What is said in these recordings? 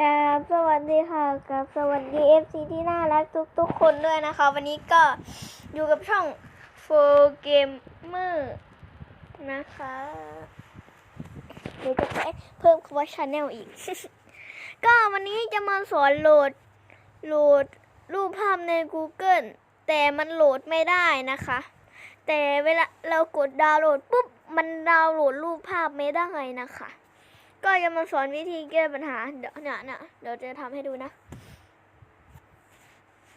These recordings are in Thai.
กราบสวัสดีค่ะกับสวัสดี FC ที่น่ารักทุกๆ คนด้วยนะคะ วันนี้ก็อยู่กับช่อง4 Gamer นะคะเดี๋ยวจะไปเพิ่มคำว่า Channel อีก ก็วันนี้จะมาสอนโหลดโหลดรูปภาพใน Google แต่มันโหลดไม่ได้นะคะ แต่เวลาเรากดดาวน์โหลดปุ๊บมันดาวน์โหลดรูปภาพไม่ได้นะคะ ก็จะมาสอนวิธีแก้ปัญหา เดี๋ยวเนี่ยเนี่ยเดี๋ยวจะทำให้ดูนะ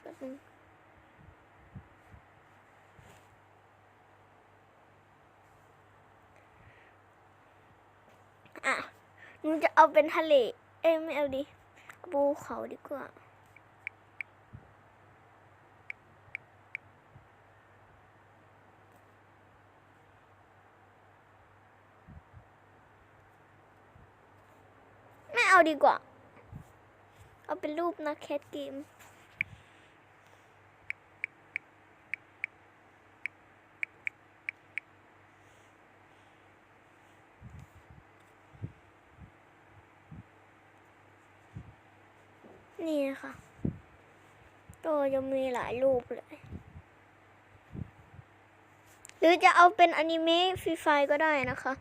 แป๊บนึงอะหนูจะเอาเป็นทะเล เอ้ไม่เอาดิภูเขาดีกว่า เอาดีกว่า เอาเป็นรูปนะแคทเกมนี่นะคะก็จะมีหลายรูปเลย หรือจะเอาเป็นอนิเมะฟรีไฟก็ได้นะคะ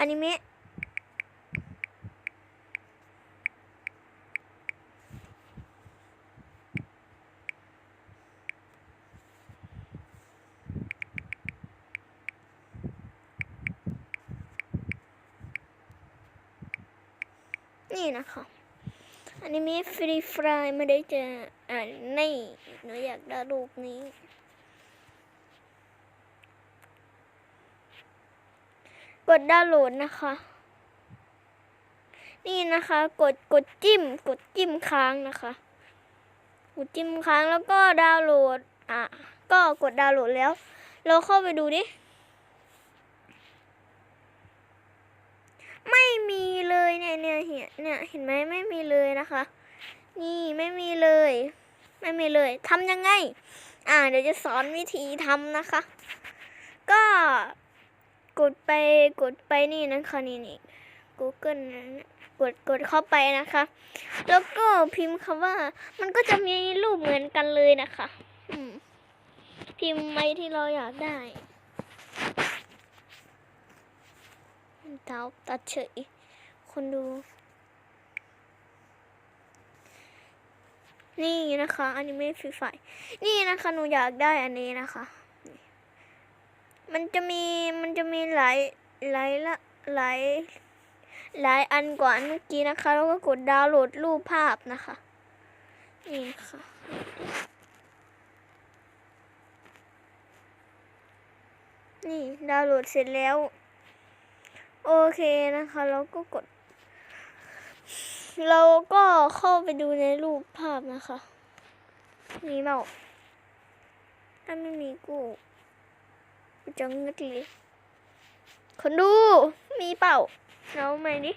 อนิเมะนี่นะคะอนิเมะฟรีไฟไม่ได้เจออ่านี่หนูอยากได้รูปนี้ กดดาวน์โหลดนะคะ นี่นะคะ กดกดจิ้ม กดจิ้มค้างนะคะ กดจิ้มค้างแล้วก็ดาวน์โหลดอะก็กดดาวน์โหลดแล้ว เราเข้าไปดูดิไม่มีเลยเนี่ยเนี่ยเห็นเนี่ยเห็นไหมไม่มีเลยนะคะ นี่ไม่มีเลย ไม่มีเลยทำยังไง อ่า เดี๋ยวจะสอนวิธีทำนะคะ ก็ ดไปกดไปนี่นะคะนี่นี่ Google นะกดกดเข้าไปนะคะ แล้วก็พิมพ์คำว่า มันก็จะมีรูปเหมือนกันเลยนะคะพิมพ์ไปที่เราอยากได้เท้าตัดเฉยคนดู นี่นะคะ อันิเมะฟรีไฟนี่นะคะหนูอยากได้อันนี้นะคะ มันจะมีมันจะมีหลายหลายละหลายหลายอันกว่าอันเมื่อกี้นะคะ แล้วก็กดดาวน์โหลดรูปภาพนะคะ นี่ค่ะนี่ดาวน์โหลดเสร็จแล้ว โอเคนะคะแล้วก็กด เราก็เข้าไปดูในรูปภาพนะคะมีเปล่าถ้าไม่มีกู จังงัดเลยคนดูมีเปล่าเอาใหม่ดิ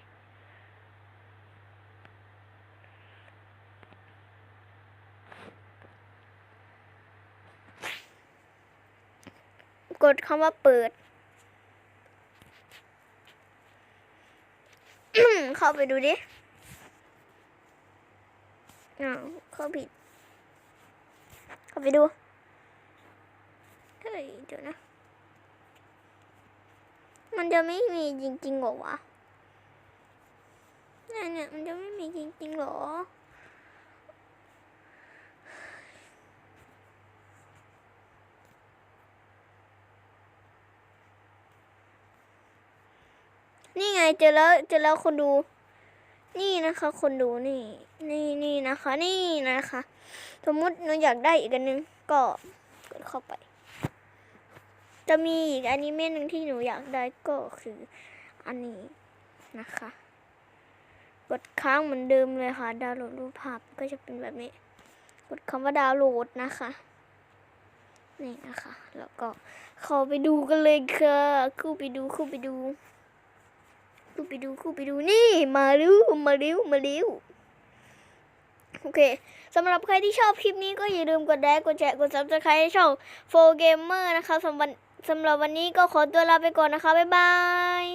กดคำว่าเปิด เข้าไปดูดิอ้าวเข้าผิด เข้าไปดู เฮ้ย เดี๋ยวนะ มันจะไม่มีจริงๆหรอวะเนี่ยเนี่ยมันจะไม่มีจริงๆหรอ นี่ไงเจอแล้วเจอแล้วคนดู นี่นะคะ คนดูนี่ นี่นี่นะคะ นี่นะคะ สมมุติหนูอยากได้อีกอันนึงก็กดเข้าไป จะมีอีกอนิเมะหนึ่งที่หนูอยากได้ก็คืออันนี้นะคะ กดค้างเหมือนเดิมเลยค่ะ ดาวน์โหลดรูปภาพก็จะเป็นแบบนี้ กดคำว่าดาวน์โหลดนะคะ นี่นะคะ แล้วก็เข้าไปดูกันเลยค่ะเข้าไปดูเข้าไปดูเข้าไปดูเข้าไปดูนี่ มาเร็วมาเร็วมาเร็วโอเค สำหรับใครที่ชอบคลิปนี้ก็อย่าลืมกดไลค์ กดแชร์ กด subscribe ให้ช่อง 4 Gamer นะคะสำหรับ สำหรับวันนี้ก็ขอตัวลาไปก่อนนะคะ บ๊ายบาย